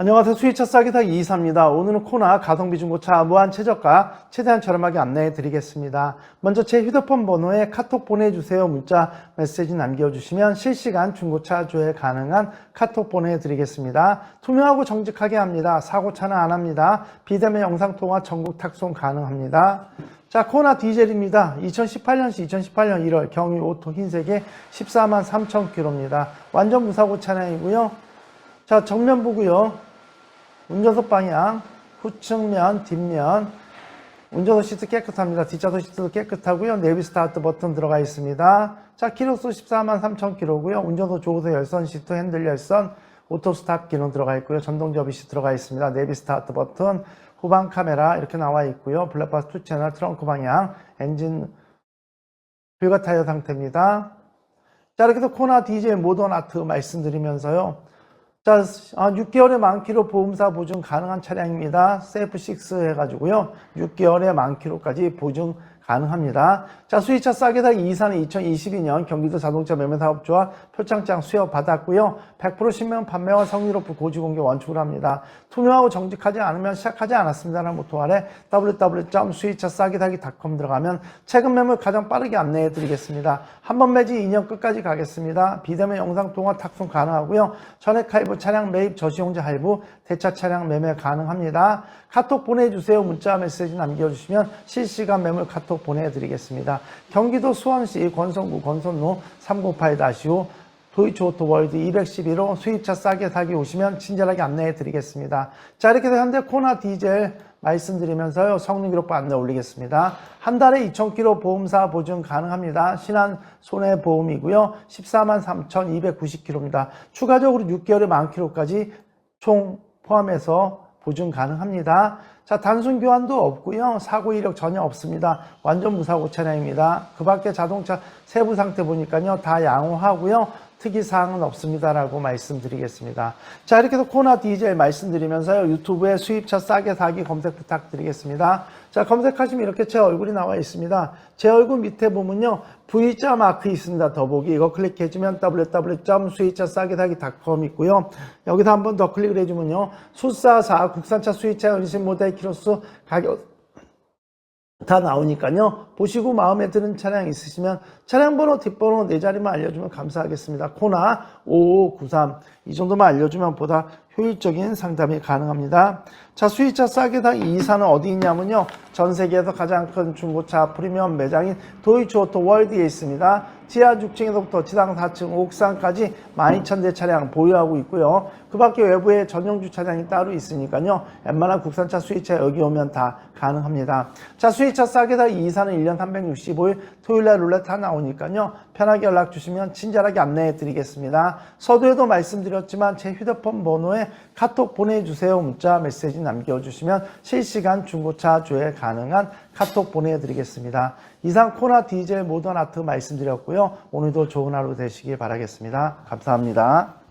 안녕하세요. 수위차 싸기사 이이사입니다. 오늘은 코나 가성비 중고차 무한 최저가 최대한 저렴하게 안내해 드리겠습니다. 먼저 제 휴대폰 번호에 카톡 보내주세요. 문자 메시지 남겨주시면 실시간 중고차 조회 가능한 카톡 보내드리겠습니다. 투명하고 정직하게 합니다. 사고차는 안 합니다. 비대면 영상통화 전국 탁송 가능합니다. 자, 코나 디젤입니다. 2018년시 2018년 1월 경유 오토 흰색에 14만 3천 킬로입니다. 완전 무사고 차량이고요. 자, 정면 보고요. 운전석 방향, 후측면, 뒷면, 운전석 시트 깨끗합니다. 뒷좌석 시트도 깨끗하고요. 내비 스타트 버튼 들어가 있습니다. 자, 키로수 14만 3천 킬로고요. 운전석 조우석 열선 시트 핸들 열선, 오토 스탑 기능 들어가 있고요. 전동 접이시 들어가 있습니다. 내비 스타트 버튼, 후방 카메라 이렇게 나와 있고요. 블랙박스 2 채널, 트렁크 방향, 엔진 불가 타이어 상태입니다. 자, 이렇게 해서 코나 디젤 모던 아트 말씀드리면서요. 자, 6개월의 만키로 보험사 보증 가능한 차량입니다. 세이프6 해가지고요. 6개월의 만키로까지 보증 가능합니다. 자, 수위차 싸게 살 이사는 2022년 경기도 자동차 매매사업조합 표창장 수여 받았고요. 100% 신명 판매와 성의롭고 고지공개 원칙으로 합니다. 투명하고 정직하지 않으면 시작하지 않았습니다라는 모토 아래 www.수위차싸게사기.com 들어가면 최근 매물 가장 빠르게 안내해 드리겠습니다. 한 번 매지 2년 끝까지 가겠습니다. 비대면 영상 통화 탁송 가능하고요. 전액 할부 차량 매입 저시용자 할부 대차 차량 매매 가능합니다. 카톡 보내주세요. 문자 메시지 남겨주시면 실시간 매물 카톡 보내드리겠습니다. 경기도 수원시 권성구 권선로 308-5 도이치 오토월드 211호 수입차 싸게 사기 오시면 친절하게 안내해 드리겠습니다. 자, 이렇게 해서 현대 코나 디젤 말씀드리면서요. 성능 기록부 안내 올리겠습니다. 한 달에 2,000km 보험사 보증 가능합니다. 신한 손해보험이고요. 14만 3,290km입니다. 추가적으로 6개월의 만 킬로까지 총 포함해서 보증 가능합니다. 자, 단순 교환도 없고요. 사고 이력 전혀 없습니다. 완전 무사고 차량입니다. 그 밖에 자동차 세부 상태 보니까요. 다 양호하고요. 특이사항은 없습니다라고 말씀드리겠습니다. 자, 이렇게 해서 코나 디젤 말씀드리면서요. 유튜브에 수입차 싸게 사기 검색 부탁드리겠습니다. 자, 검색하시면 이렇게 제 얼굴이 나와 있습니다. 제 얼굴 밑에 보면요. V자 마크 있습니다. 더보기. 이거 클릭해주면 www.수입차 싸게 사기.com 있고요. 여기서 한번 더 클릭을 해주면요. 수사사 국산차 수입차 은신 모델 키로수 가격 다 나오니까요. 보시고 마음에 드는 차량 있으시면 차량 번호, 뒷번호 네 자리만 알려주면 감사하겠습니다. 코나 5593 이 정도만 알려주면 보다 효율적인 상담이 가능합니다. 자, 수입차 싸게당 이 이사는 어디 있냐면요. 전 세계에서 가장 큰 중고차 프리미엄 매장인 도이치 오토 월드에 있습니다. 지하 6층에서부터 지상 4층, 옥상까지 12,000대 차량 보유하고 있고요. 그 밖에 외부에 전용 주차장이 따로 있으니까요. 웬만한 국산차 수입차 여기 오면 다 가능합니다. 자, 수입차 싸게다 이 이사는 1년 365일 토요일날 룰렛 다 나오니까요. 편하게 연락 주시면 친절하게 안내해 드리겠습니다. 서두에도 말씀드렸지만 제 휴대폰 번호에 카톡 보내주세요. 문자 메시지 남겨주시면 실시간 중고차 조회 가능한 카톡 보내드리겠습니다. 이상 코나 디젤 모던 아트 말씀드렸고요. 오늘도 좋은 하루 되시길 바라겠습니다. 감사합니다.